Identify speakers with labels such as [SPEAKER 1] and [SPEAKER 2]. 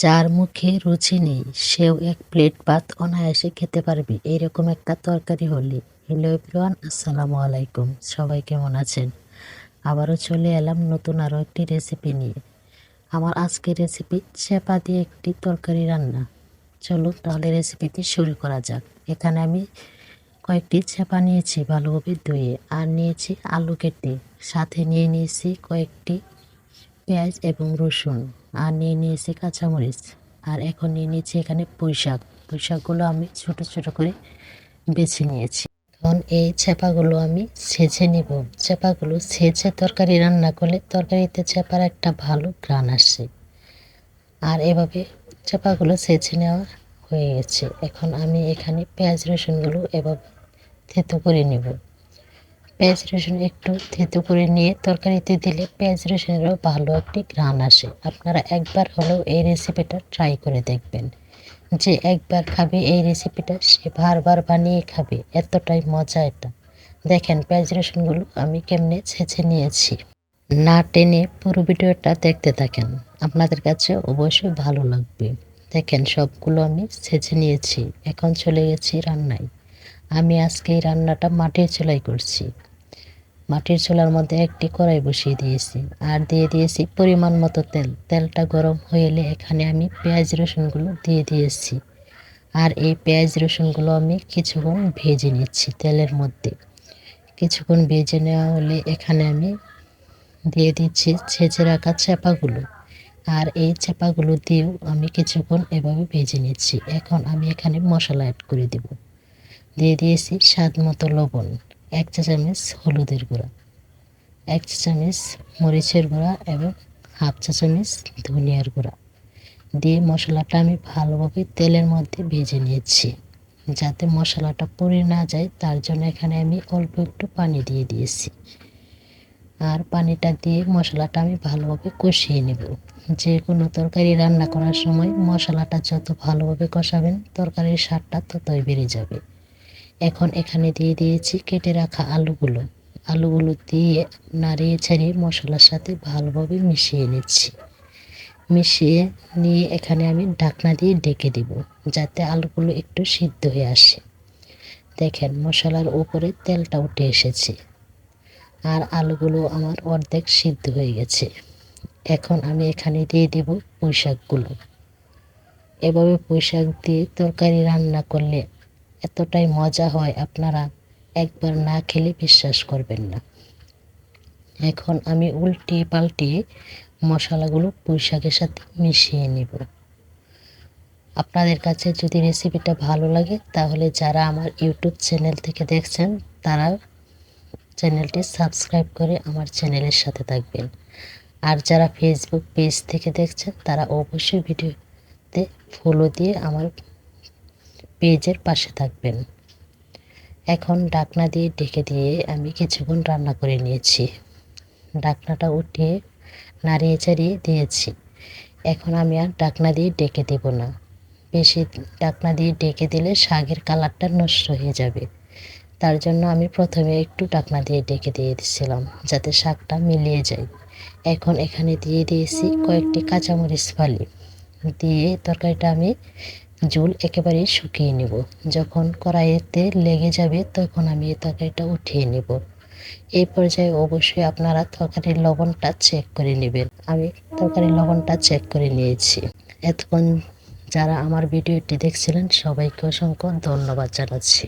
[SPEAKER 1] যার মুখে রুচি নেই, সেও এক প্লেট ভাত অনায়াসে খেতে পারবে। এরকম একটা তরকারি হলে। হ্যালো এভরিওয়ান, আসসালামু আলাইকুম। সবাই কেমন আছেন? আবারও চলে এলাম নতুন আরও একটি রেসিপি নিয়ে। আমার আজকের রেসিপি চেপা দিয়ে একটি তরকারি রান্না। চলুন তাহলে রেসিপিটি শুরু করা যাক। এখানে আমি কয়েকটি চেপা নিয়েছি ভালোভাবে ধুয়ে, আর নিয়েছি আলু কেটে। সাথে নিয়ে নিয়েছি কয়েকটি পেঁয়াজ এবং রসুন, আর নিয়ে নিয়েছি কাঁচামরিচ, আর এখন নিয়ে নিয়েছি এখানে পুঁই শাক পুঁই শাকগুলো আমি ছোট ছোট করে বেছে নিয়েছি। এখন এই চেপাগুলো আমি ছেঁচে নিব। চেপাগুলো ছেঁচে তরকারি রান্না করলে তরকারিতে চেপার একটা ভালো গ্রান আসে। আর এভাবে চেপাগুলো ছেঁচে নেওয়া হয়ে গেছে। এখন আমি এখানে পেঁয়াজ রসুনগুলো এভাবে থেতো করে নেব। পেঁয়াজ রসুন একটু থেতো করে নিয়ে তরকারিতে দিলে পেঁয়াজ রসুনেরও ভালো একটি ঘ্রাণ আসে। আপনারা একবার হলেও এই রেসিপিটা ট্রাই করে দেখবেন। যে একবার খাবে এই রেসিপিটা, সে বারবার বানিয়ে খাবে। এতটাই মজা এটা। দেখেন পেঁয়াজ রসুনগুলো আমি কেমনে ছেঁচে নিয়েছি। না টেনে পুরো ভিডিওটা দেখতে থাকেন। আপনাদের কাছে অবশ্যই ভালো লাগবে। দেখেন সবগুলো আমি ছেঁচে নিয়েছি। এখন চলে গেছি রান্নায়। আমি আজকে এই রান্নাটা মাটির চুলাই করছি। মাটির চুলার মধ্যে একটি কড়াই বসিয়ে দিয়েছি আর দিয়ে দিয়েছি পরিমাণ মতো তেল। তেলটা গরম হয়ে এলে এখানে আমি পেঁয়াজ রসুনগুলো দিয়ে দিয়েছি। আর এই পেঁয়াজ রসুনগুলো আমি কিছুক্ষণ ভেজে নিচ্ছি তেলের মধ্যে। কিছুক্ষণ ভেজে নেওয়া হলে এখানে আমি দিয়ে দিচ্ছি ছেঁচে রাখা চেপাগুলো আর এই চেপাগুলো দিয়েও আমি কিছুক্ষণ এভাবে ভেজে নিচ্ছি। এখন আমি এখানে মশলা অ্যাড করে দেব। দিয়ে দিয়েছি স্বাদ মতো লবণ। এক চা চামচ হলুদের গুঁড়া, এক চা চামচ মরিচের গুঁড়া এবং হাফ চা চামচ ধনিয়ার গুঁড়া। দিয়ে মশলাটা আমি ভালোভাবে তেলের মধ্যে ভেজে নিয়েছি, যাতে মশলাটা পড়ে না যায়, তার জন্য এখানে আমি অল্প একটু পানি দিয়ে দিয়েছি। আর পানিটা দিয়ে মশলাটা আমি ভালোভাবে কষিয়ে নেব। যে কোনো তরকারি রান্না করার সময় মশলাটা যত ভালোভাবে কষাবেন, তরকারির স্বাদটা ততই বেড়ে যাবে। এখন এখানে দিয়ে দিয়েছি কেটে রাখা আলুগুলো। আলুগুলো দিয়ে নাড়িয়ে ছাড়িয়ে মশলার সাথে ভালোভাবে মিশিয়ে নিচ্ছি। মিশিয়ে নিয়ে এখানে আমি ঢাকনা দিয়ে ডেকে দিব, যাতে আলুগুলো একটু সিদ্ধ হয়ে আসে। দেখেন মশলার উপরে তেলটা উঠে এসেছে। আর আলুগুলো আমার অর্ধেক সিদ্ধ হয়ে গেছে। এখন আমি এখানে দিয়ে দেব পুঁইশাকগুলো। এভাবে পুঁইশাক দিয়ে তরকারি রান্না করলে এতটাই মজা হয়, আপনারা একবার না খেলে বিশ্বাস করবেন না। এখন আমি উল্টিয়ে পাল্টিয়ে মশলাগুলো পুঁইশাকের সাথে মিশিয়ে নেব। আপনাদের কাছে যদি রেসিপিটা ভালো লাগে, তাহলে যারা আমার ইউটিউব চ্যানেল থেকে দেখছেন, তারা চ্যানেলটি সাবস্ক্রাইব করে আমার চ্যানেলের সাথে থাকবেন। আর যারা ফেসবুক পেজ থেকে দেখছেন, তারা অবশ্যই ভিডিওতে ফলো দিয়ে আমার পেজের পাশে থাকবেন। এখন ডাকনা দিয়ে ডেকে দিয়ে আমি কিছুক্ষণ রান্না করে নিয়েছি। ডাকনাটা উঠিয়ে নাড়িয়ে চাড়িয়ে দিয়েছি। এখন আমি আর ডাকনা দিয়ে ডেকে দেব না। বেশি ডাকনা দিয়ে ডেকে দিলে শাকের কালারটা নষ্ট হয়ে যাবে। তার জন্য আমি প্রথমে একটু ডাকনা দিয়ে ডেকে দিয়ে দিচ্ছিলাম যাতে শাকটা মিলিয়ে যায়। এখন এখানে দিয়ে দিয়েছি কয়েকটি কাঁচামরিচ ফালি। দিয়ে তরকারিটা আমি ঝুল একেবারে শুকিয়ে নেব। যখন কড়াইতে লেগে যাবে, তখন আমি তরকারিটা উঠিয়ে নেব। এই পর্যায়ে অবশ্যই আপনারা তরকারির লবণটা চেক করে নেবেন। আমি তরকারির লবণটা চেক করে নিয়েছি। এতক্ষণ যারা আমার ভিডিওটি দেখছিলেন, সবাইকে অসংখ্য ধন্যবাদ জানাচ্ছি।